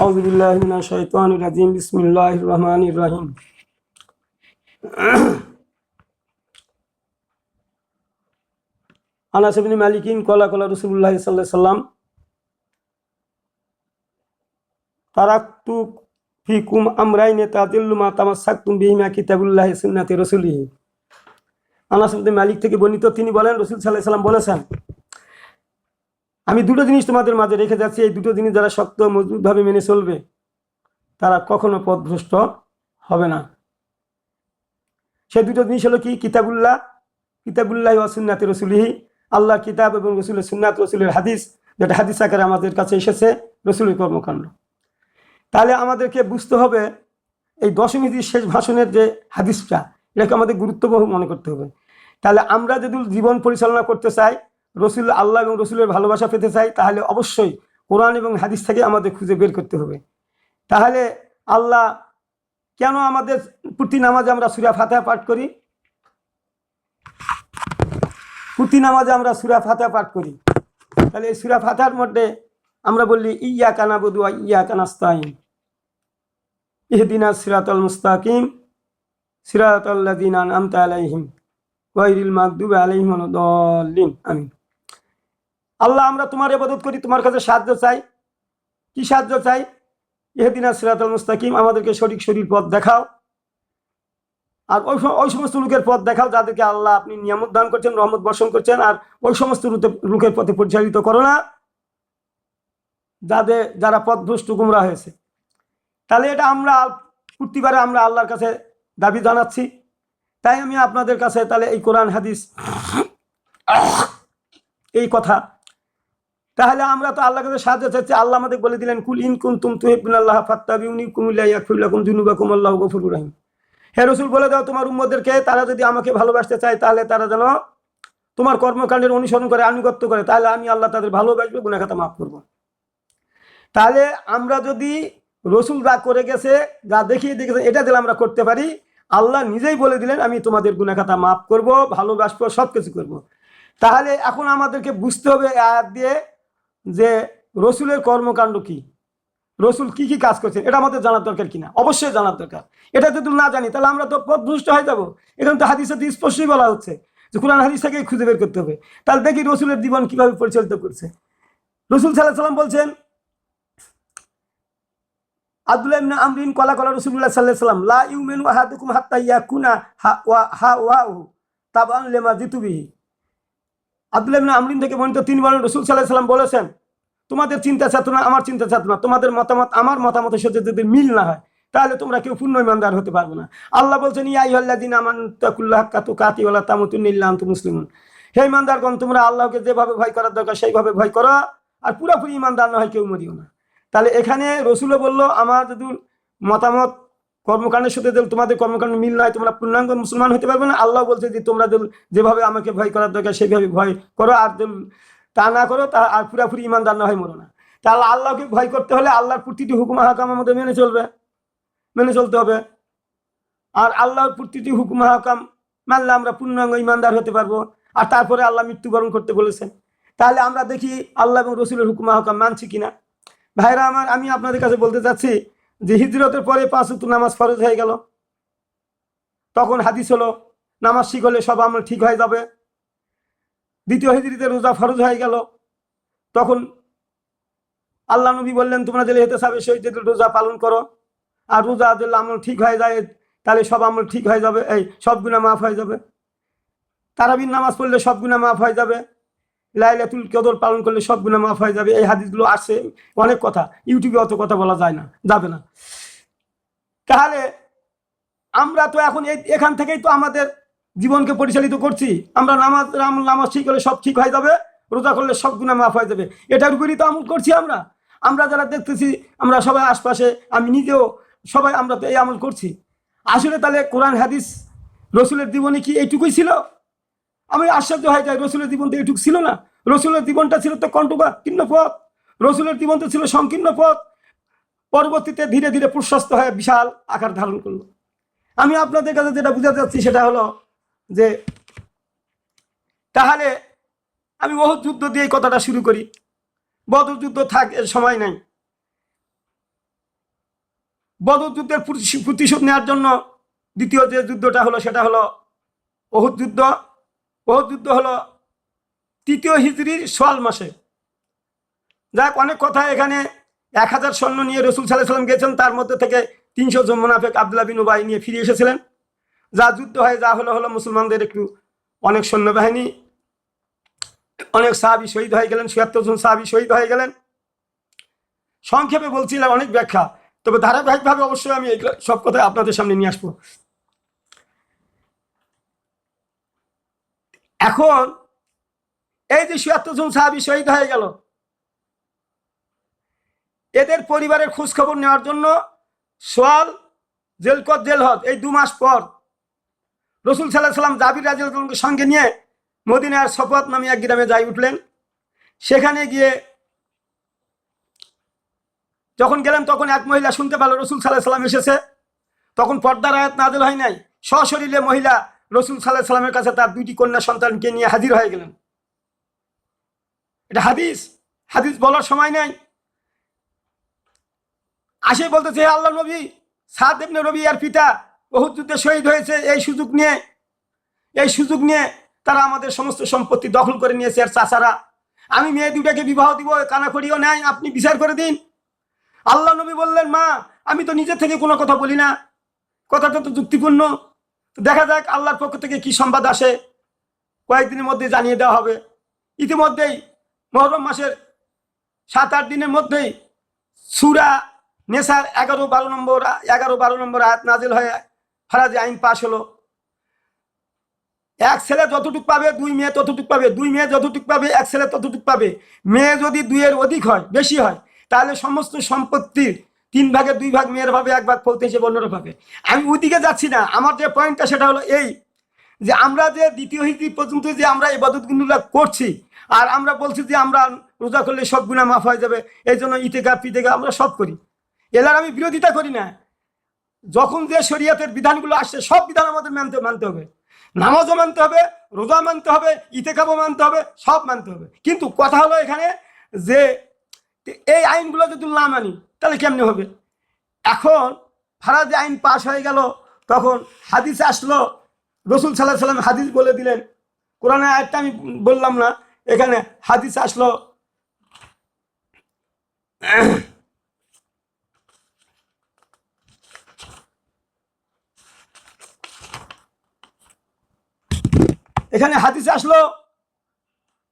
أعوذ بالله من الشيطان الرجيم بسم الله الرحمن الرحيم আনাস ইবনে মালিকিন কলা কলা রসুল্লাহ সাল্লাহ সাল্লাম তারাক্তু ফিকুম আমরাইনে তাদিল্লু মা তামাসাক্তুম বিহিমা কিতাবুল্লাহ সুন্নাতি রসুলিহি আনাস ইবনে মালিক থেকে বর্ণিত তিনি বলেন রসুল সাল্লাহ সাল্লাম বলেছেন আমি দুটো জিনিস তোমাদের মাঝে রেখে যাচ্ছি। এই দুটো জিনিস যারা শক্ত, মজবুতভাবে মেনে চলবে, তারা কখনো পথভ্রষ্ট হবে না। সে দুটো জিনিস হলো কি? কিতাবুল্লাহ কিতাবুল্লাহ সুন্নাতি রসুলিহি। আল্লাহর কিতাব এবং রসুলের সুন্নাত, রসুলের হাদিস, যেটা হাদিস আকারে আমাদের কাছে এসেছে, রসুলের কর্মকাণ্ড। তাহলে আমাদেরকে বুঝতে হবে এই দশমীতির শেষ ভাষণের যে হাদিসটা, এটাকে আমাদের গুরুত্ববহ মনে করতে হবে। তাহলে আমরা যদি জীবন পরিচালনা করতে চাই রসুল আল্লাহ এবং রসুলের ভালোবাসা পেতে চাই, তাহলে অবশ্যই কোরআন এবং হাদিস থেকে আমাদের খুঁজে বের করতে হবে। তাহলে আল্লাহ কেন আমাদের প্রতি নামাজে আমরা সুরা ফাতেহা পাঠ করি? প্রতি নামাজে আমরা সুরা ফাতেহা পাঠ করি। তাহলে এই সুরা ফাতেহার মধ্যে আমরা বললি ইয়া কানা বদুয়া ইয়া কানাস্তাইন ইহদিনা সিরাতাল মুস্তাকিম সিরাতাল্লাযিনা আনআমতা আলাইহিম, গায়রিল মাগদুবি আলাইহিম ওয়ালাদ-দাল্লিন আমিন। আল্লাহ, আমরা তোমার ইবাদত করি, তোমার কাছে সাহায্য চাই। কি সাহায্য চাই? ইহদিনা সিরাতাল মুস্তাকিম, আমাদেরকে সঠিক শরীর পথ দেখাও। আর ওই ওই সমস্ত লোকের পথ দেখাও যাদেরকে আল্লাহ আপনি নিয়ামত দান করছেন, রহমত বর্ষণ করছেন। আর ওই সমস্ত লোকের পথে পরিচালিত করো না। যাদের যারা পথ পথভ্রষ্ট গুমরা হয়েছে। তাহলে এটা আমরা প্রতিবারে আমরা আল্লাহর কাছে দাবি জানাচ্ছি। তাই আমি আপনাদের কাছে তাহলে এই কোরআন, হাদিস, এই কথা তাহলে আমরা তো আল্লাহ কাছে সাহায্য চাচ্ছি। আল্লাহ আমাদের বলে দিলেন, কুল ইন কুনতুম তুহিবুন আল্লাহ ফাত্তাবিউনি কুমিল্লা ইয়াকফিরুল্লাকুম যুনুবাকুম আল্লাহু গফুরুর রহিম। হে রসুল, বলে দাও তোমার উম্মদেরকে তারা যদি আমাকে ভালোবাসতে চায়, তাহলে তারা যেন তোমার কর্মকাণ্ডের অনুসরণ করে, আনুগত্য করে, তাহলে আমি আল্লাহ তাদের ভালোবাসবো গুণাখাতা মাফ করব। তাহলে আমরা যদি রসুল যা করে গেছে যা দেখিয়ে দেখেছে এটা দিলে আমরা করতে পারি, আল্লাহ নিজেই বলে দিলেন, আমি তোমাদের গুণাখাতা মাফ করব, ভালোবাসবো সব কিছু করব। তাহলে এখন আমাদেরকে বুঝতে হবে আয়াত দিয়ে যে রসুলের কর্মকাণ্ড কি? রসুল কি কি কাজ করছেন? এটা আমাদের জানার দরকার কিনা? অবশ্যই জানার দরকার। এটা যদি না জানি, তাহলে আমরা তো পথভ্রষ্ট হয়ে যাব। এখানে তো হাদিসে তো স্পষ্টই বলা হচ্ছে যে কোরআন হাদিস থেকে খুঁজে বের করতে হবে। তাহলে দেখি রসুলের জীবন কীভাবে পরিচালিত করছে। রসুল সাল্লাহ সাল্লাম বলছেন, আব্দুল্লাহ আমরিন কলা কলা রসুল্লাহ সাল্লাহ সাল্লাম হা ওয়া হা ওয়াহু তাবান লেমা আব্দুল্লাহ আমরিন থেকে বর্ণিত তিনি বলেন রসুল সাল্লাহ সাল্লাম বলেছেন, তোমাদের চিন্তা চেতনা আমার চিন্তা চেতনা তোমাদের মতামত, আমার মতামতের সাথে যদি মিল না হয়, তাহলে তোমরা কেউ পূর্ণ ইমানদার হতে পারবে না। আল্লাহ বলছেন, ইয়া ইহাল্লাদিন আমান তাকুল্লাহ কাতু কাতি ওয়ালা তামুতুন্নিল্লাহ আনতু মুসলিমুন। হে ইমানদারগণ, তোমরা আল্লাহকে যেভাবে ভয় করার দরকার, সেইভাবে ভয় করো, আর পুরোপুরি ইমানদার না হয় কেউ মরিও না। তাহলে এখানে রসুলও বলল, আমার যদি মতামত কর্মকাণ্ডের সাথে যদি তোমাদের কর্মকাণ্ড মিল নয় তোমরা পূর্ণাঙ্গ মুসলমান হতে পারবে না। আল্লাহ বলছে যে, তোমরা যেভাবে আমাকে ভয় করার দরকার সেইভাবে ভয় করো। আর তা না করো, তা আর পুরাপুরি ইমানদার না হয় মরো না। তাহলে আল্লাহকে ভয় করতে হলে আল্লাহর প্রতিটি হুকুম হাকাম আমাদের মেনে চলবে। মেনে চলতে হবে। আর আল্লাহর প্রতিটি হুকুম হাকাম মানলে আমরা পূর্ণাঙ্গ ইমানদার হতে পারব। আর তারপরে আল্লাহ মৃত্যুবরণ করতে বলেছেন। তাহলে আমরা দেখি আল্লাহ এবং রসুলের হুকুম হাকাম মানছি কিনা। ভাইরা আমার, আমি আপনাদের কাছে বলতে চাচ্ছি যে হিজরতের পরে পাঁচ উত্তর নামাজ ফরজ হয়ে গেল। তখন হাদিস হলো, নামাজ শিখ হলে সব আমল ঠিক হয়ে যাবে। দ্বিতীয় হিজরিতে রোজা ফরজ হয়ে গেল। তখন আল্লাহ নবী বললেন, তোমরা জেলে হেতে সাবে সেই রোজা পালন করো। আর রোজা যদি আমল ঠিক হয়ে যায়, তাহলে সব আমল ঠিক হয়ে যাবে। এই সব গুণা মাফ হয়ে যাবে। তারাবির নামাজ পড়লে সব গুণা মাফ হয়ে যাবে। লাইলাতুল কদর পালন করলে সব গুণা মাফ হয়ে যাবে। এই হাদিসগুলো আসে অনেক কথা। ইউটিউবে অত কথা বলা যায় না, যাবে না। তাহলে আমরা তো এখন এখান থেকেই তো আমাদের জীবনকে পরিচালিত করছি। আমরা নামাজ রাম- নামাজ ঠিক হলে সব ঠিক হয়ে যাবে, রোজা করলে সব গুণা মাফ হয়ে যাবে। এটার উপরই তো আমল করছি আমরা। আমরা যারা দেখতেছি, আমরা সবাই আশপাশে, আমি নিজেও সবাই আমরা তো এই আমল করছি। আসলে তাহলে কোরআন, হাদিস, রসুলের জীবনে কি এইটুকুই ছিল? আমি আশ্চর্য হয়ে যাই, রসুলের জীবন তো এইটুকু ছিল না। রসুলের জীবনটা ছিল তো কণ্ঠবা, কীর্ণ পথ। রসুলের জীবন তো ছিল সংকীর্ণ পথ। পরবর্তীতে ধীরে ধীরে প্রশস্ত হয়ে বিশাল আকার ধারণ করল। আমি আপনাদের কাছে যেটা বুঝাতে চাচ্ছি সেটা হলো যে, তাহলে আমি বহুত যুদ্ধ দিয়ে কথাটা শুরু করি। বদর যুদ্ধ থাক, এর সময় নাই। বদর যুদ্ধের প্রতিশোধ নেওয়ার জন্য দ্বিতীয় যে যুদ্ধটা হলো সেটা হলো অহুদ যুদ্ধ। অহুদ যুদ্ধ হলো তৃতীয় হিজড়ির সোয়াল মাসে। যাক, অনেক কথা এখানে। এক হাজার সৈন্য নিয়ে রসুল সাল্লাহ সাল্লাম গেছেন, তার মধ্যে থেকে তিনশো জন মোনাফেক আবদুল্লাহ বিন উবাই নিয়ে ফিরে এসেছিলেন। যা যুদ্ধ হয়, যা হলো হলো মুসলমানদের একটু অনেক সৈন্যবাহিনী। অনেক সাহাবি শহীদ হয়ে গেলেন, ছিয়াত্তর জন সাহাবি শহীদ হয়ে গেলেন। সংক্ষেপে বলছিলাম অনেক ব্যাখ্যা, তবে ধারাবাহিকভাবে অবশ্যই আমি সব কথা আপনাদের সামনে নিয়ে আসব। এখন এই যে ছিয়াত্তর জন সাহাবি শহীদ হয়ে গেল, এদের পরিবারের খোঁজ খবর নেওয়ার জন্য সোয়াল জেলকত জেলহদ এই দু মাস পর রসুল সাল্লাহ সাল্লাম জাবির রাজিউলকে সঙ্গে নিয়ে মদিনার শপথ নামে এক গ্রামে যাই উঠলেন। সেখানে গিয়ে যখন গেলেন, তখন এক মহিলা শুনতে পেল রসুল সাল্লাহ সাল্লাম এসেছে। তখন পর্দার আয়াত নাজেল হয় নাই। সশরীরে মহিলা রসুল সাল্লাহ সাল্লামের কাছে তার দুইটি কন্যা সন্তানকে নিয়ে হাজির হয়ে গেলেন। এটা হাদিস। হাদিস বলার সময় নাই। আসে বলতেছে আল্লাহ নবী, সাদ ইবনে রবি আর পিতা বহু যুদ্ধে শহীদ হয়েছে। এই সুযোগ নিয়ে, এই সুযোগ নিয়ে তারা আমাদের সমস্ত সম্পত্তি দখল করে নিয়েছে আর চাচারা। আমি মেয়ে দুটাকে বিবাহ দিব কানাকড়িও নেয় আপনি বিচার করে দিন। আল্লাহ নবী বললেন, মা, আমি তো নিজের থেকে কোনো কথা বলি না। কথাটা তো যুক্তিপূর্ণ। দেখা যাক আল্লাহর পক্ষ থেকে কি সংবাদ আসে। কয়েকদিনের মধ্যে জানিয়ে দেওয়া হবে। ইতিমধ্যেই মহরম মাসের সাত আট দিনের মধ্যেই সুরা নেশার এগারো বারো নম্বর এগারো বারো নম্বর আয়াত নাজিল হয়ে ফরাজি আইন পাশ হলো। এক ছেলে যতটুক পাবে, দুই মেয়ে ততটুক পাবে, দুই মেয়ে যতটুক পাবে, এক ছেলে ততটুক পাবে। মেয়ে যদি দুইয়ের অধিক হয়, বেশি হয়, তাহলে সমস্ত সম্পত্তির তিন ভাগে, দুই ভাগ মেয়ের ভাবে, এক ভাগ ফলতে হিসেবে অন্যরা ভাবে। আমি ওইদিকে যাচ্ছি না। আমার যে পয়েন্টটা সেটা হলো এই যে আমরা যে দ্বিতীয় হিজড়ি পর্যন্ত যে আমরা এই বদতগুলো করছি আর আমরা বলছি যে আমরা রোজা করলে সব গুণা মাফ হয়ে যাবে এই জন্য ইতেগা পিতেগা আমরা সব করি। এলার আমি বিরোধিতা করি না। যখন যে শরীয়তের বিধানগুলো আসছে, সব বিধান আমাদের মানতে মানতে হবে। নামাজও মানতে হবে রোজা মানতে হবে ইতেকাবও মানতে হবে, সব মানতে হবে। কিন্তু কথা হলো এখানে যে এই আইনগুলো যদি না মানি, তাহলে কেমনে হবে? এখন ফারাজে আইন পাশ হয়ে গেল, তখন হাদিস আসলো, রসুল সাল্লাহ সাল্লাম হাদিস বলে দিলেন। কোরআনে আয়টা আমি বললাম না। এখানে হাদিস আসলো। এখানে হাদিস আসলো,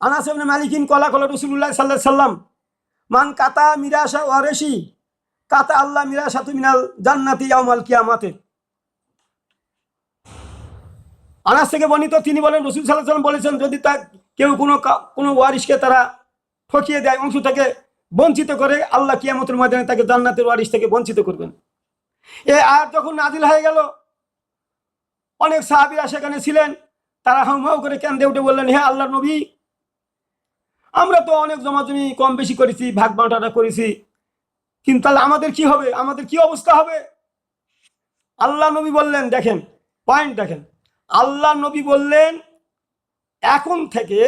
আনাস ইবনে মালিকিন কলা কলা রসুল্লাহ সাল্লাহ সাল্লাম, মান কাতা মিরাশা ওয়ারেশি কাতা আল্লাহ মিরাশা মিনাল জান্নাতি ইয়াউমাল কিয়ামাতে। আনাস থেকে বর্ণিত তিনি বলেন, রসুল সাল্লাহ সাল্লাম বলেছেন, যদি তা কেউ কোনো কোনো ওয়ারিশকে তারা ঠকিয়ে দেয়, অংশ থেকে বঞ্চিত করে, আল্লাহ কিয়ামতের ময়দানে তাকে জান্নাতের ওয়ারিশ থেকে বঞ্চিত করবেন। এ আর যখন নাজিল হয়ে গেল, অনেক সাহাবিরা সেখানে ছিলেন, তারা হাউ করে কেন্দে উঠে বললেন হ্যাঁ আল্লাহ নবী, আমরা তো অনেক জমা জমি কম বেশি করেছি, ভাগ বাঁটাটা করেছি, কিন্তু তাহলে আমাদের কি হবে? আমাদের কি অবস্থা হবে? আল্লাহ নবী বললেন, দেখেন পয়েন্ট দেখেন, আল্লাহ নবী বললেন এখন থেকে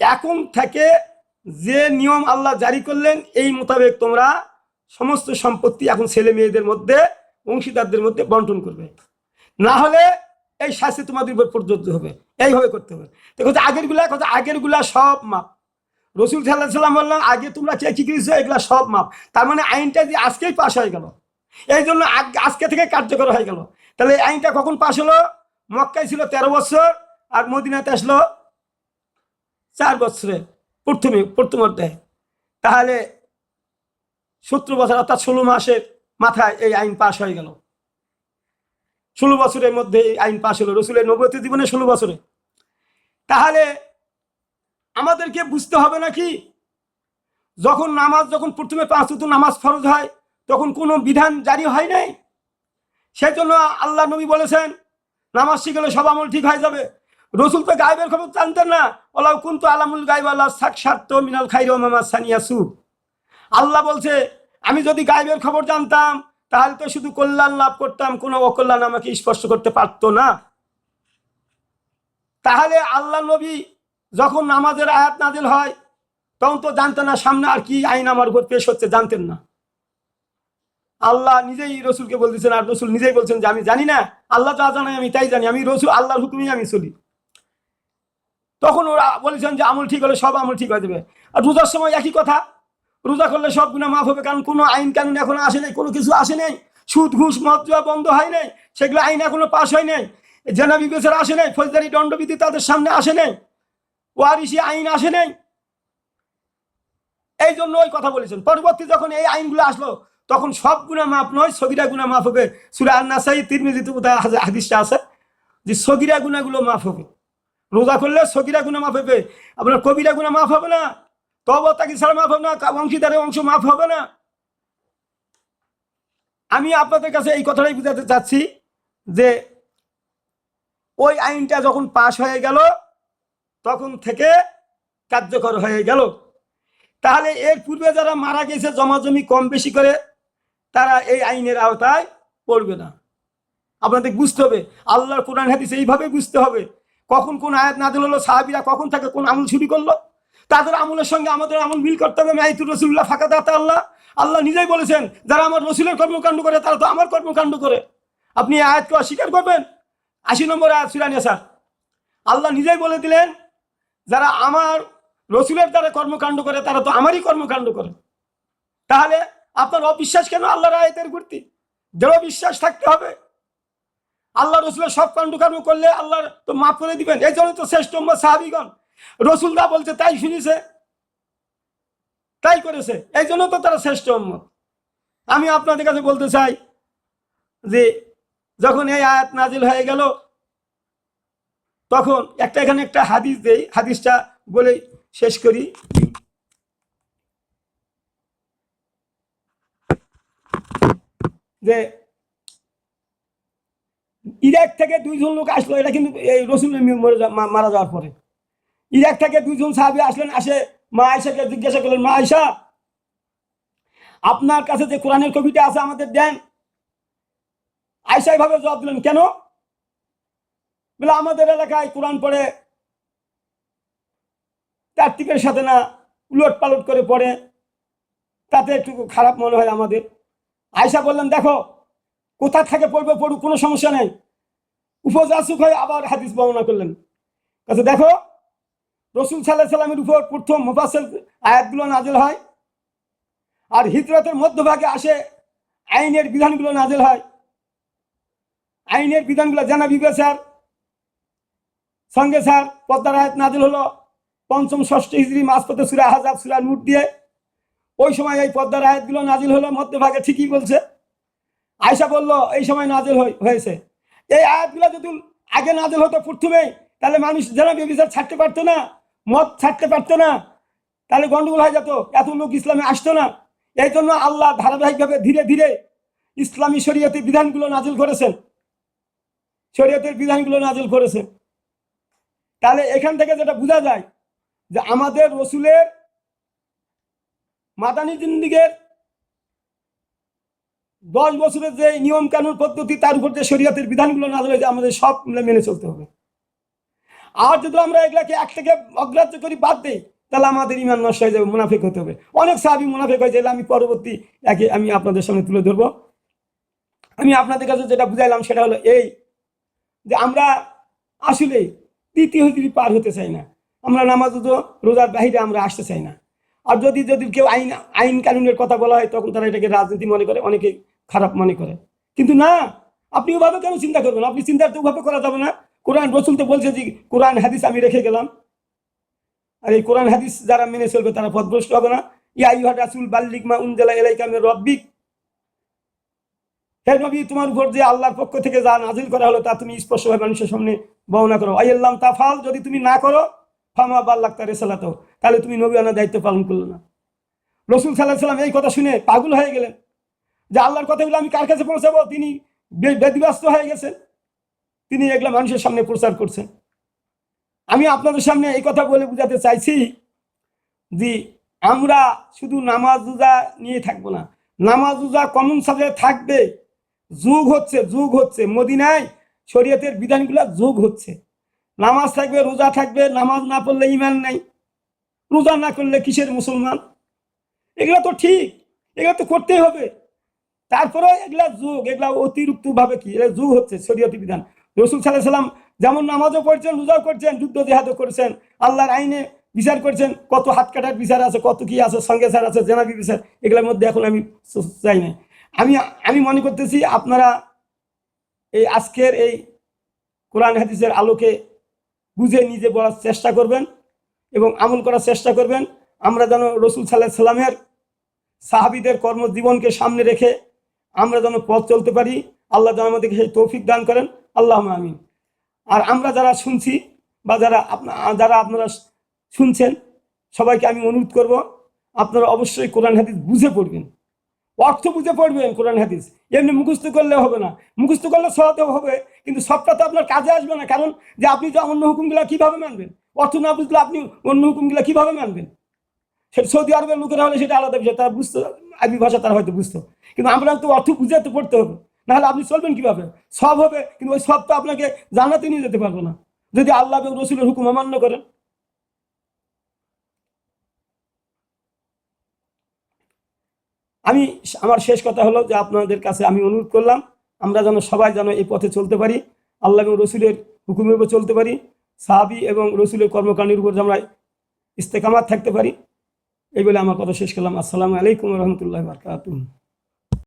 এখন থেকে যে নিয়ম আল্লাহ জারি করলেন, এই মোতাবেক তোমরা সমস্ত সম্পত্তি এখন ছেলে মেয়েদের মধ্যে, অংশীদারদের মধ্যে বন্টন করবে। না হলে এই শাস্তি তোমাদের উপর প্রযোজ্য হবে। এইভাবে করতে হবে। দেখো যে আগেরগুলা কথা আগেরগুলা সব মাপ। রসুল সাল্লাহ সাল্লাম বললাম আগে তোমরা কে কি এগুলা সব মাপ। তার মানে আইনটা যে আজকেই পাশ হয়ে গেল। এই জন্য আজকে থেকে কার্যকর হয়ে গেল। তাহলে আইনটা কখন পাশ হলো? মক্কায় ছিল তেরো বছর, আর মদিনাতে আসলো চার বছরে প্রথমে, প্রথম অধ্যায়। তাহলে সত্তর বছর, অর্থাৎ ষোলো মাসের মাথায় এই আইন পাশ হয়ে গেল। ষোলো বছরের মধ্যে এই আইন পাশ হলো। রসুলের নবতী জীবনে ষোলো বছরে। তাহলে আমাদেরকে বুঝতে হবে নাকি? যখন নামাজ, যখন প্রথমে পাঁচ উত্তর নামাজ ফরজ হয়, তখন কোনো বিধান জারি হয় নাই? সেই জন্য আল্লাহ নবী বলেছেন, নামাজ শিখলে সব আমল ঠিক হয়ে যাবে। রসুল তো গায়েবের খবর জানতেন না। ওলাউ কুন্তু আলামুল গাইব আল্লাহ সাক্ষাৎ মিনাল খাইর মামা সানিয়াসু আল্লাহ বলছে, আমি যদি গায়েবের খবর জানতাম, তাহলে তো শুধু কল্যাণ লাভ করতাম, কোনো অকল্যাণ আমাকে স্পর্শ করতে পারতো না। তাহলে আল্লাহ নবী যখন নামাজের আয়াত নাজিল হয়, তখন তো জানতেন না সামনে আর কি আইন আমার উপর পেশ হচ্ছে, জানতেন না। আল্লাহ নিজেই রসুলকে বলতেছেন আর রসুল নিজেই বলছেন যে, আমি জানি না, আল্লাহ যা জানাই আমি তাই জানি, আমি রসুল, আল্লাহর হুকুমেই আমি চলি। তখন ওরা বলেছেন যে আমল ঠিক হলে সব আমল ঠিক হয়ে যাবে। আর রোজার সময় একই কথা। রোজা করলে সব গুণা মাফ হবে, কারণ কোনো আইন কানুন এখনও আসে নাই, কোনো কিছু আসে নাই। সুদ, ঘুষ, মদ বন্ধ হয় নাই, সেগুলো আইন এখনও পাশ হয় নাই। জেনা বিবেচের আসে নাই, ফৌজদারি দণ্ডবিধি তাদের সামনে আসে নাই। ওয়ারিসি আইন আসে নাই। এই জন্য ওই কথা বলেছেন। পরবর্তী যখন এই আইনগুলো আসলো, তখন সব গুণা মাফ নয়, সগিরা গুণা মাফ হবে। সুরা আন্নাসাই, তিরমিজিতে বোধহয় হাজা- হাদিসটা আছে যে সগিরা গুণাগুলো মাফ হবে। রোজা করলে সগিরা গুণা মাফ হবে, আপনার কবিরা গুণা মাফ হবে না তব তাকে ছাড়া মাফ হবে না অংশীদারের অংশ মাফ হবে না। আমি আপনাদের কাছে এই কথাটাই বুঝাতে চাচ্ছি যে, ওই আইনটা যখন পাশ হয়ে গেল, তখন থেকে কার্যকর হয়ে গেল। তাহলে এর পূর্বে যারা মারা গেছে জমাজমি কম বেশি করে, তারা এই আইনের আওতায় পড়বে না। আপনাদের বুঝতে হবে, আল্লাহর কোরআন হাদিস এইভাবে বুঝতে হবে কখন কোন আয়াত নাজিল হলো, সাহাবিরা কখন থেকে কোন আমল শুরু করল? তাদের আমলের সঙ্গে আমাদের আমল মিল করতে হবে। মাইতুর রসুল্লাহ ফাঁকা দাতা আল্লাহ আল্লাহ নিজেই বলেছেন, যারা আমার রসুলের কর্মকাণ্ড করে, তারা তো আমার কর্মকাণ্ড করে। আপনি আয়াতকে অস্বীকার করবেন? আশি নম্বর আয়াত সুরানিয়া স্যার আল্লাহ নিজেই বলে দিলেন, যারা আমার রসুলের দ্বারা কর্মকাণ্ড করে, তারা তো আমারই কর্মকাণ্ড করে। তাহলে আপনার অবিশ্বাস কেন আল্লাহর আয়তের ঘুরতি দৃঢ় বিশ্বাস থাকতে হবে। আল্লাহ রসুলের সব কাণ্ড কর্ম করলে আল্লাহ তো মাফ করে দিবেন। এই জন্য তো শ্রেষ্ঠ সাহাবিগণ। রসুলদা বলছে, তাই শুনিছে, তাই করেছে। এই জন্য তো তারা শ্রেষ্ঠ উম্মত। আমি আপনাদের কাছে বলতে চাই যে, যখন এই আয়াত নাজিল হয়ে গেল, তখন একটা এখানে একটা হাদিস দেই, হাদিসটা বলে শেষ করি। যে ইরাক থেকে দুইজন লোক আসলো এটা কিন্তু এই রসুল মরে যাওয়ার পরে। ইরাক থেকে দুইজন সাহাবি আসলেন, আসে মা আয়সাকে জিজ্ঞাসা করলেন, মা আয়সা আপনার কাছে যে কোরআনের কবিতা আছে আমাদের দেন। আয়সা এভাবে জবাব দিলেন, কেন? বলে, আমাদের এলাকায় কোরআন পড়ে তার্তিকের সাথে না উলট পালট করে পড়ে, তাতে একটু খারাপ মনে হয় আমাদের। আয়সা বললেন, দেখো, কোথা থেকে পড়বে পড়ুক, কোনো সমস্যা নেই। উপজাসুক হয়ে আবার হাদিস বর্ণনা করলেন। কাছে দেখো, রসুল সাল্লাহ সাল্লামের উপর প্রথম মুফাসেল আয়াতগুলো নাজেল হয় আর হিজরতের মধ্যভাগে আসে আইনের বিধানগুলো নাজেল হয়। আইনের বিধানগুলো জানা বিবেচার সঙ্গে স্যার, পদ্মার আয়াত নাজেল হলো পঞ্চম ষষ্ঠ হিজড়ি মাঝপথে সুরা হাজাব সুরা নূর দিয়ে। ওই সময় এই পদ্মার আয়াতগুলো নাজিল হলো, মধ্যভাগে ঠিকই বলছে। আয়সা বলল, এই সময় নাজেল হয়েছে। এই আয়াতগুলো যদি আগে নাজেল হতো প্রথমেই তাহলে মানুষ যেন বেবিচার ছাড়তে পারতো না, মদ ছাড়তে পারতো না, তাহলে গন্ডগোল হয়ে যেত, এত লোক ইসলামে আসতো না। এই জন্য আল্লাহ ধারাবাহিকভাবে ধীরে ধীরে ইসলামী শরীয়তের বিধানগুলো নাজিল করেছেন। শরীয়তের বিধানগুলো নাজিল করেছেন। তাহলে এখান থেকে যেটা বোঝা যায় যে আমাদের রসুলের মাদানী জিন্দিগের দশ বছরের যে নিয়ম কানুন পদ্ধতি, তার উপর যে শরীয়তের বিধানগুলো না হলে আমাদের সব মেনে চলতে হবে। আর যদি আমরা এগুলাকে এক থেকে অগ্রাহ্য করি, বাদ দিই, তাহলে আমাদের ইমান নষ্ট হয়ে যাবে, মুনাফিক হতে হবে। অনেক সাহাবি মুনাফিক হয়ে যাবে আমি পরবর্তী একে আমি আপনাদের সামনে তুলে ধরবো। আমি আপনাদের কাছে যেটা বুঝাইলাম, সেটা হলো এই যে আমরা আসলে তৃতীয় হিজড়ি পার হতে চাই না। আমরা নামাজ রোজার বাহিরে আমরা আসতে চাই না। আর যদি যদি কেউ আইন আইন কানুনের কথা বলা হয়, তখন তারা এটাকে রাজনীতি মনে করে অনেকে খারাপ মনে করে। কিন্তু না, আপনি ওভাবে কেন চিন্তা করবেন? আপনি চিন্তা তো ওভাবে করা যাবে না। কোরআন রসুল তো বলছে যে, কোরআন হাদিস আমি রেখে গেলাম। আর এই কোরআন হাদিস যারা মেনে চলবে, তারা পথভ্রষ্ট হবে না। ইয়া রাসুল বাল্লিক মা উনজেলা এলাইকামের রব্বিক। হে নবী, তোমার উপর যে আল্লাহর পক্ষ থেকে যা নাজিল করা হলো, তা তুমি স্পষ্টভাবে মানুষের সামনে বর্ণনা করো। আইয়াল্লাম তাফাল, যদি তুমি না করো, ফামা বাল্লাক তার রেসালাত তাহলে তুমি নবী আনার দায়িত্ব পালন করল না। রসুল সাল্লাহ সাল্লাম এই কথা শুনে পাগল হয়ে গেলেন। যে আল্লাহর কথাগুলো আমি কার কাছে পৌঁছাবো? তিনি বে- বেদিব্যস্ত হয়ে গেছেন তিনি এগুলো মানুষের সামনে প্রচার করছেন আমি আপনাদের সামনে এই কথা বলে বোঝাতে চাইছি যে আমরা শুধু নামাজ রোজা নিয়ে থাকব না। নামাজ রোজা কমন সাবজেক্ট থাকবে। যুগ হচ্ছে যুগ হচ্ছে। মদিনায় শরীয়তের বিধানগুলো যুগ হচ্ছে। নামাজ থাকবে, রোজা থাকবে, নামাজ না পড়লে ইমান নাই। রোজা না করলে কিসের মুসলমান? এগুলো তো ঠিক। এগুলো তো করতেই হবে। তারপরে এগুলা যুগ, এগুলা অতিরিক্ত ভাবে কি? এগুলা যুগ হচ্ছে শরীয়তি বিধান। রসুল সাল্লাহ সাল্লাম যেমন নামাজও পড়ছেন, রোজাও করছেন, যুদ্ধ জেহাদও করেছেন, আল্লাহর আইনে বিচার করছেন, কত হাত কাটার বিচার আছে, কত কি আছে, সঙ্গে স্যার আছে, জেনাবি বিচার, এগুলোর মধ্যে এখন আমি চাই না আমি আমি মনে করতেছি আপনারা এই আজকের এই কোরআন হাদিসের আলোকে বুঝে নিজে বলার চেষ্টা করবেন এবং আমল করার চেষ্টা করবেন। আমরা যেন রসুল সাল্লাহ সাল্লামের সাহাবিদের কর্মজীবনকে সামনে রেখে আমরা যেন পথ চলতে পারি, আল্লাহ যেন আমাদেরকে সেই তৌফিক দান করেন। আল্লাহ আমিন। আর আমরা যারা শুনছি বা যারা যারা আপনারা শুনছেন, সবাইকে আমি অনুরোধ করব, আপনারা অবশ্যই কোরআন হাদিস বুঝে পড়বেন। অর্থ বুঝে পড়বেন কোরআন হাদিস। এমনি মুখস্থ করলে হবে না। মুখস্থ করলে সহজে হবে, কিন্তু সবটা তো আপনার কাজে আসবে না। কারণ যে আপনি যে অন্য হুকুমগুলো কীভাবে মানবেন? অর্থ না বুঝলে আপনি অন্য হুকুমগুলো কীভাবে মানবেন? সৌদি আরবের লোকেরা হলে সেটা আলাদা বিষয়, তারা বুঝতো, আরবি ভাষা তারা হয়তো বুঝতো। কিন্তু আমরা তো অর্থ বুঝে তো পড়তে হবে। নাহলে আপনি চলবেন কীভাবে? সব হবে, কিন্তু ওই সব তো আপনাকে জানাতে নিয়ে যেতে পারব না। যদি আল্লাহ রসুলের হুকুম অমান্য করেন। আমি আমার শেষ কথা হলো যে আপনাদের কাছে আমি অনুরোধ করলাম, আমরা যেন সবাই যেন এই পথে চলতে পারি, আল্লাহ এবং রসুলের হুকুমের উপর চলতে পারি, সাহাবি এবং রসুলের কর্মকাণ্ডের উপর আমরা ইস্তেকামাত থাকতে পারি। এই বলে আমার কথা শেষ করলাম। আসসালামু আলাইকুম রহমতুল্লাহ বারকাতুহ।